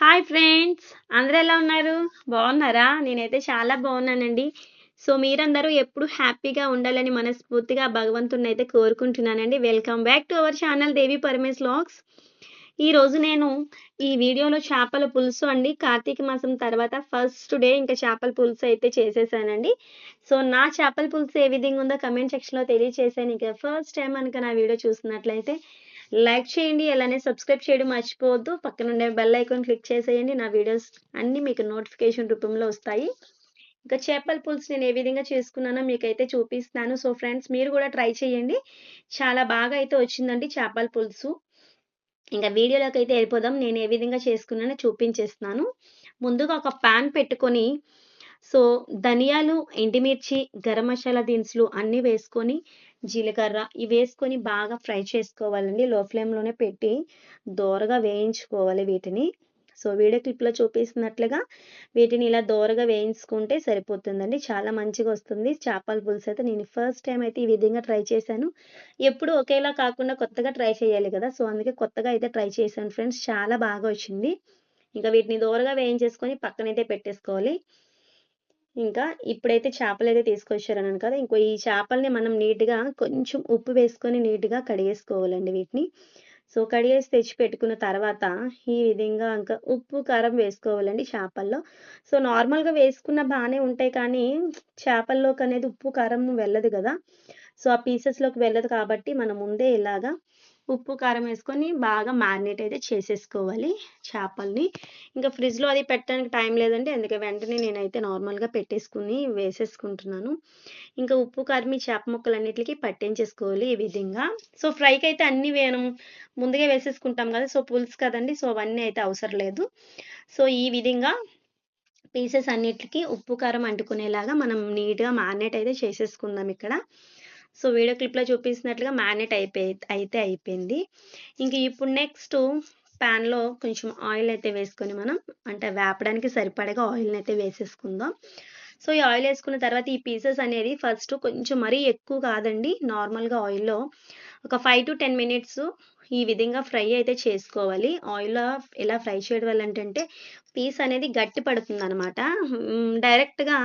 Hi friends అందరూ ఎలా ఉన్నారు? బాగున్నారా? నేనైతే చాలా బాగున్నానండి. సో మీరందరూ ఎప్పుడు హ్యాపీగా ఉండాలని మనస్ఫూర్తిగా భగవంతుని అయితే కోరుకుంటున్నానండి. Welcome back to our channel Devi Paramesh logs ఈ రోజు నేను ఈ వీడియోలో చేపల పులుసు అండి. కార్తీక మాసం తర్వాత ఫస్ట్ డే ఇంకా చేపల పులుసు అయితే చేసేసానండి. సో నా చేపల పులుసు ఏ విధంగా ఉందో కమెంట్ సెక్షన్లో తెలియచేసాను ఇంకా ఫస్ట్ టైం కనుక నా వీడియో చూసినట్లయితే లైక్ చేయండి అలానే సబ్స్క్రైబ్ చేయడం మర్చిపోవద్దు. పక్కన ఉండే బెల్ ఐకాన్ క్లిక్ చేసేయండి నా వీడియోస్ అన్నీ మీకు నోటిఫికేషన్ రూపంలో వస్తాయి. ఇంకా చేపల పులుసు నేను ఏ విధంగా చేసుకున్నానో మీకైతే చూపిస్తాను. సో ఫ్రెండ్స్ మీరు కూడా ట్రై చేయండి. చాలా బాగా అయితే వచ్చిందండి చేపల పులుసు. ఇంకా వీడియోలోకి అయితే వెళ్ళిపోదాం. నేను ఏ విధంగా చేసుకున్నానో చూపించేస్తున్నాను ముందుగా ఒక ప్యాన్ పెట్టుకొని సో ధనియాలు ఎండుమిర్చి గరం మసాలా దినుసులు అన్నీ వేసుకొని జీలకర్ర ఇవి వేసుకొని బాగా ఫ్రై చేసుకోవాలండి. లో ఫ్లేమ్లోనే పెట్టి దోరగా వేయించుకోవాలి వీటిని. సో వీడియో క్లిప్లో చూపిస్తున్నట్లుగా వీటిని ఇలా దోరగా వేయించుకుంటే సరిపోతుందండి. చాలా మంచిగా వస్తుంది. చేపల పులుసు అయితే నేను ఫస్ట్ టైం అయితే ఈ విధంగా ట్రై చేశాను. ఎప్పుడు ఒకేలా కాకుండా కొత్తగా ట్రై చేయాలి కదా. సో అందుకే కొత్తగా అయితే ట్రై చేశాను ఫ్రెండ్స్. చాలా బాగా వచ్చింది. ఇంకా వీటిని దోరగా వేయించేసుకొని పక్కనైతే పెట్టేసుకోవాలి. ఇంకా ఇప్పుడైతే చేపలు అయితే తీసుకొచ్చారన్నాను కదా ఇంకో ఈ చేపల్ని మనం నీట్గా కొంచెం ఉప్పు వేసుకొని నీట్గా కడిగేసుకోవాలండి వీటిని. సో కడిగేసి తెచ్చి పెట్టుకున్న తర్వాత ఈ విధంగా ఇంకా ఉప్పు కారం వేసుకోవాలండి చేపల్లో. సో నార్మల్గా వేసుకున్న బాగానే ఉంటాయి కానీ చేపల్లోకి అనేది ఉప్పు కారం వెళ్ళదు కదా. సో ఆ పీసెస్లోకి వెళ్ళదు కాబట్టి మనం ముందే ఇలాగా ఉప్పు కారం వేసుకొని బాగా మ్యారినేట్ అయితే చేసేసుకోవాలి చేపల్ని. ఇంకా ఫ్రిడ్జ్లో అది పెట్టడానికి టైం లేదండి. అందుకే వెంటనే నేనైతే నార్మల్గా పెట్టేసుకుని వేసేసుకుంటున్నాను. ఇంకా ఉప్పు కారం ఈ చేప ముక్కలన్నిటికీ పట్టించేసుకోవాలి ఈ విధంగా. సో ఫ్రైకి అయితే అన్నీ వేనం ముందుగా వేసేసుకుంటాం కదా సో పులుసు కదండి సో అవన్నీ అయితే అవసరం లేదు. సో ఈ విధంగా పీసెస్ అన్నిటికీ ఉప్పు కారం అంటుకునేలాగా మనం నీట్గా మ్యారినేట్ అయితే చేసేసుకుందాం ఇక్కడ. సో వీడియో క్లిప్లో చూపించినట్లుగా మ్యారినేట్ అయిపోయి అయితే అయిపోయింది. ఇంక ఇప్పుడు నెక్స్ట్ ప్యాన్లో కొంచెం ఆయిల్ అయితే వేసుకొని మనం అంటే వేపడానికి సరిపడగా ఆయిల్ని అయితే వేసేసుకుందాం. సో ఈ ఆయిల్ వేసుకున్న తర్వాత ఈ పీసెస్ అనేది ఫస్ట్ కొంచెం మరీ ఎక్కువ కాదండి నార్మల్గా ఆయిల్లో ఒక ఫైవ్ టు టెన్ మినిట్స్ ఈ విధంగా ఫ్రై అయితే చేసుకోవాలి. ఆయిల్లో ఎలా ఫ్రై చేయడం వల్ల ఏంటంటే పీస్ అనేది గట్టి పడుతుంది అనమాట డైరెక్ట్గా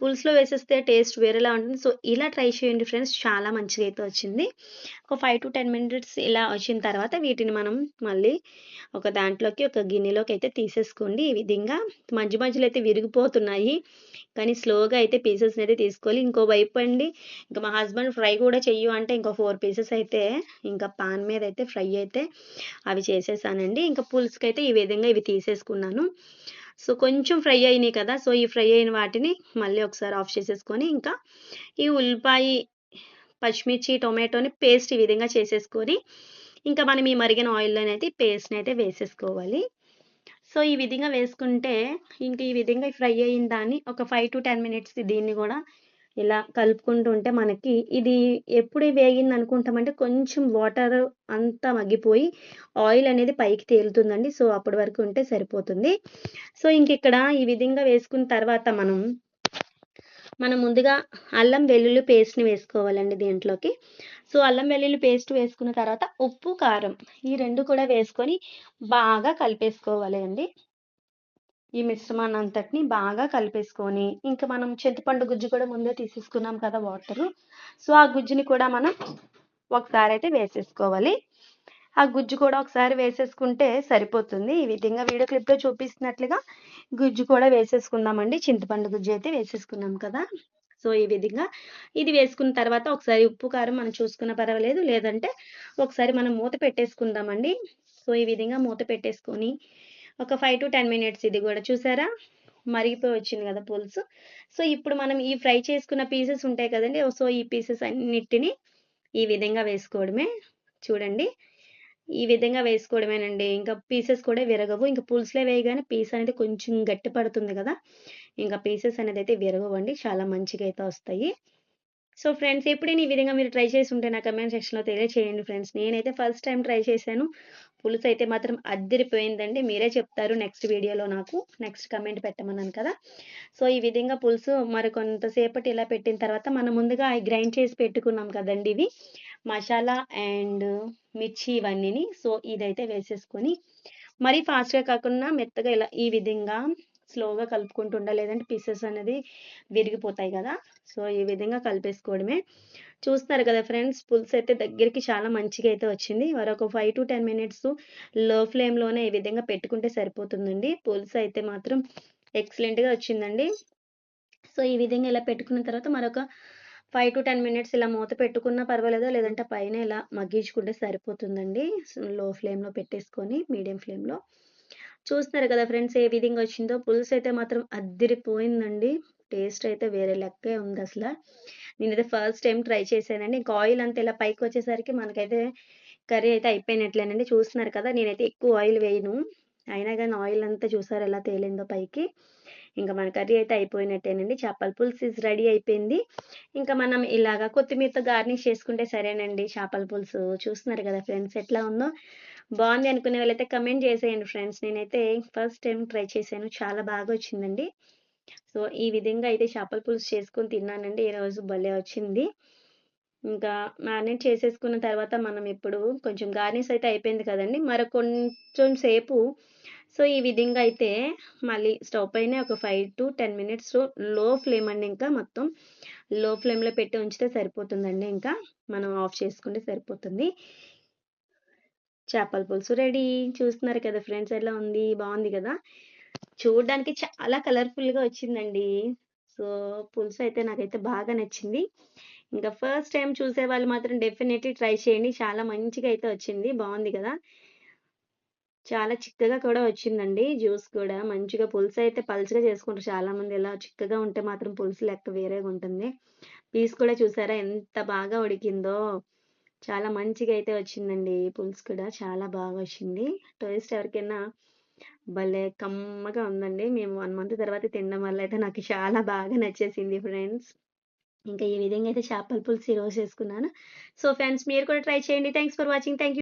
పులుసులో వేసేస్తే టేస్ట్ వేరేలా ఉంటుంది. సో ఇలా ట్రై చేయండి ఫ్రెండ్స్. చాలా మంచిగా అయితే వచ్చింది. ఒక ఫైవ్ టు టెన్ మినిట్స్ ఇలా వచ్చిన తర్వాత వీటిని మనం మళ్ళీ ఒక దాంట్లోకి ఒక గిన్నెలోకి అయితే తీసేసుకోండి. ఈ విధంగా మధ్య మధ్యలో అయితే విరిగిపోతున్నాయి. కానీ స్లోగా అయితే పీసెస్ అయితే తీసుకోవాలి. ఇంకో వైపు అండి ఇంకా మా హస్బెండ్ ఫ్రై కూడా చెయ్యు అంటే ఇంకో ఫోర్ పీసెస్ అయితే ఇంకా పాన్ మీద అయితే ఫ్రై అయితే అవి చేసేసానండి. ఇంకా పులుసుకైతే అయితే ఈ విధంగా ఇవి తీసేసుకున్నాను. సో కొంచెం ఫ్రై అయినాయి కదా సో ఈ ఫ్రై అయిన వాటిని మళ్ళీ ఒకసారి ఆఫ్ చేసేసుకొని ఇంకా ఈ ఉల్లిపాయ పచ్చిమిర్చి టొమాటోని పేస్ట్ ఈ విధంగా చేసేసుకొని ఇంకా మనం ఈ మరిగిన ఆయిల్లోనైతే పేస్ట్ని అయితే వేసేసుకోవాలి. సో ఈ విధంగా వేసుకుంటే ఇంక ఈ విధంగా ఫ్రై అయిన దాన్ని ఒక ఫైవ్ టు టెన్ మినిట్స్ దీన్ని కూడా ఇలా కలుపుకుంటూ ఉంటే మనకి ఇది ఎప్పుడు వేగింది అనుకుంటామంటే కొంచెం వాటర్ అంతా మగ్గిపోయి ఆయిల్ అనేది పైకి తేలుతుందండి. సో అప్పటి వరకు ఉంటే సరిపోతుంది. సో ఇంక ఇక్కడ ఈ విధంగా వేసుకున్న తర్వాత మనం మనం ముందుగా అల్లం వెల్లుల్లి పేస్ట్ని వేసుకోవాలండి దీంట్లోకి. సో అల్లం వెల్లుల్లి పేస్ట్ వేసుకున్న తర్వాత ఉప్పు కారం ఈ రెండు కూడా వేసుకొని బాగా కలిపేసుకోవాలి అండి ఈ మిశ్రమాన్ని అంతటిని బాగా కలిపేసుకొని ఇంకా మనం చింతపండు గుజ్జు కూడా ముందే తీసేసుకున్నాం కదా వాటరు. సో ఆ గుజ్జుని కూడా మనం ఒకసారి అయితే వేసేసుకోవాలి. ఆ గుజ్జు కూడా ఒకసారి వేసేసుకుంటే సరిపోతుంది. ఈ విధంగా వీడియో క్లిప్లో చూపిస్తున్నట్లుగా గుజ్జు కూడా వేసేసుకుందామండి. చింతపండు గుజ్జు అయితే వేసేసుకున్నాం కదా. సో ఈ విధంగా ఇది వేసుకున్న తర్వాత ఒకసారి ఉప్పు కారం మనం చూసుకున్న పర్వాలేదు. లేదంటే ఒకసారి మనం మూత పెట్టేసుకుందామండి. సో ఈ విధంగా మూత పెట్టేసుకొని ఒక ఫైవ్ టు టెన్ మినిట్స్ ఇది కూడా చూసారా? మరిగిపోయి వచ్చింది కదా పులుసు. సో ఇప్పుడు మనం ఈ ఫ్రై చేసుకున్న పీసెస్ ఉంటాయి కదండి. సో ఈ పీసెస్ అన్నిటిని ఈ విధంగా వేసుకోవడమే. చూడండి. ఈ విధంగా వేసుకోవడమేనండి. ఇంకా పీసెస్ కూడా విరగవు. ఇంకా పులుసులో వేయగానే పీస్ అనేది కొంచెం గట్టి పడుతుంది కదా. ఇంకా పీసెస్ అనేది అయితే విరగవండి. చాలా మంచిగా అయితే వస్తాయి. సో ఫ్రెండ్స్ ఎప్పుడైనా ఈ విధంగా మీరు ట్రై చేసి ఉంటే నా కమెంట్ సెక్షన్లో తెలియచేయండి ఫ్రెండ్స్ నేనైతే ఫస్ట్ టైం ట్రై చేశాను. పులుసు అయితే మాత్రం అద్దరిపోయిందండి. మీరే చెప్తారు నెక్స్ట్ వీడియోలో నాకు. నెక్స్ట్ కమెంట్ పెట్టమన్నాను కదా. సో ఈ విధంగా పులుసు మరి కొంతసేపటి ఇలా పెట్టిన తర్వాత మనం ముందుగా గ్రైండ్ చేసి పెట్టుకున్నాం కదండి ఇవి. మసాలా అండ్ మిర్చి ఇవన్నీని. సో ఇదైతే వేసేసుకొని మరీ ఫాస్ట్‌గా కాకుండా మెత్తగా ఇలా ఈ విధంగా స్లోగా కలుపుకుంటూ లేదంటే పీసెస్ అనేది విరిగిపోతాయి కదా సో, ఈ విధంగా కలిపేసుకోవడమే. చూస్తున్నారు కదా ఫ్రెండ్స్ పులుసు అయితే దగ్గరికి చాలా మంచిగా అయితే వచ్చింది. మరొక 5-10 మినిట్స్లో ఫ్లేమ్‌లోనే ఈ విధంగా పెట్టుకుంటే సరిపోతుందండి. పులుసు అయితే మాత్రం ఎక్సలెంట్‌గా వచ్చిందండి. సో, ఈ విధంగా ఇలా పెట్టుకున్న తర్వాత మరొక 5-10 మినిట్స్ ఇలా మూత పెట్టుకున్నా పర్వాలేదు. లేదంటే పైన ఇలా మగ్గించుకుంటే సరిపోతుందండి. లో ఫ్లేమ్‌లో పెట్టేసుకొని మీడియం ఫ్లేమ్‌లో. చూస్తున్నారు కదా ఫ్రెండ్స్ ఏ విధంగా వచ్చిందో. పులుసు అయితే మాత్రం అద్దిరిపోయిందండి. టేస్ట్ అయితే వేరే లెక్కే అసలు నేనైతే ఫస్ట్ టైం ట్రై చేశానండి. ఇంకా ఆయిల్ అంతా ఇలా పైకి వచ్చేసరికి మనకైతే కర్రీ అయితే అయిపోయినట్లేనండి. చూస్తున్నారు కదా! నేనైతే ఎక్కువ ఆయిల్ వేయను. అయినా కానీ ఆయిల్ అంతా చూసారు ఎలా తేలిందో పైకి. ఇంకా మన కర్రీ అయితే అయిపోయినట్టేనండి. చేపల పులుసు ఇస్ రెడీ అయిపోయింది. ఇంకా మనం ఇలాగా కొత్తిమీరతో గార్నిష్ చేసుకుంటే సరేనండి చేపల పులుసు. చూస్తున్నారు కదా ఫ్రెండ్స్ ఎట్లా ఉందో. బాగుంది అనుకునే వాళ్ళైతే కమెంట్ చేసేయండి ఫ్రెండ్స్. నేనైతే ఫస్ట్ టైం ట్రై చేశాను. చాలా బాగా వచ్చిందండి. సో, ఈ విధంగా అయితే చేపల పులుసు చేసుకొని తిన్నానండి. ఈరోజు భలే వచ్చింది. ఇంకా మ్యారినేట్ చేసేసుకున్న తర్వాత మనం ఇప్పుడు కొంచెం గార్నిష్ అయితే అయిపోయింది కదండి మరి కొంచెం సేపు సో, ఈ విధంగా అయితే మళ్ళీ స్టవ్ పైన ఒక 5-10 మినిట్స్లో ఫ్లేమ్ అండి ఇంకా మొత్తం. లో ఫ్లేమ్‌లో పెట్టి ఉంచితే సరిపోతుందండి ఇంకా. మనం ఆఫ్ చేసుకుంటే సరిపోతుంది. చేపల పులుసు రెడీ. చూస్తున్నారు కదా ఫ్రెండ్స్ ఎలా ఉంది? బాగుంది కదా చూడడానికి చాలా కలర్‌ఫుల్‌గా వచ్చిందండి. సో, పులుసు అయితే నాకైతే బాగా నచ్చింది. ఇంకా ఫస్ట్ టైం చూసే వాళ్ళు మాత్రం డెఫినెట్‌లీ ట్రై చేయండి. చాలా మంచిగా అయితే వచ్చింది. బాగుంది కదా చాలా చిక్కగా కూడా వచ్చిందండి. జ్యూస్ కూడా మంచిగా పులుసు అయితే పల్చగా చేసుకుంటారు చాలామంది. ఇలా చిక్కగా ఉంటే మాత్రం పులుసు లెక్క వేరేగా ఉంటుంది. పీస్ కూడా చూసారా ఎంత బాగా ఉడికిందో. చాలా మంచిగా అయితే వచ్చిందండి. పులుసు కూడా చాలా బాగా వచ్చింది. టేస్ట్ ఎవరికైనా భలే కమ్మగా ఉందండి. మేము వన్ మంత్ తర్వాత తినడం వల్ల అయితే నాకు చాలా బాగా నచ్చేసింది ఫ్రెండ్స్. ఇంకా ఈ విధంగా అయితే చేపల పులుసు ఈరోజు చేసుకున్నాను. సో, ఫ్రెండ్స్ మీరు కూడా ట్రై చేయండి. Thanks for watching. Thank you.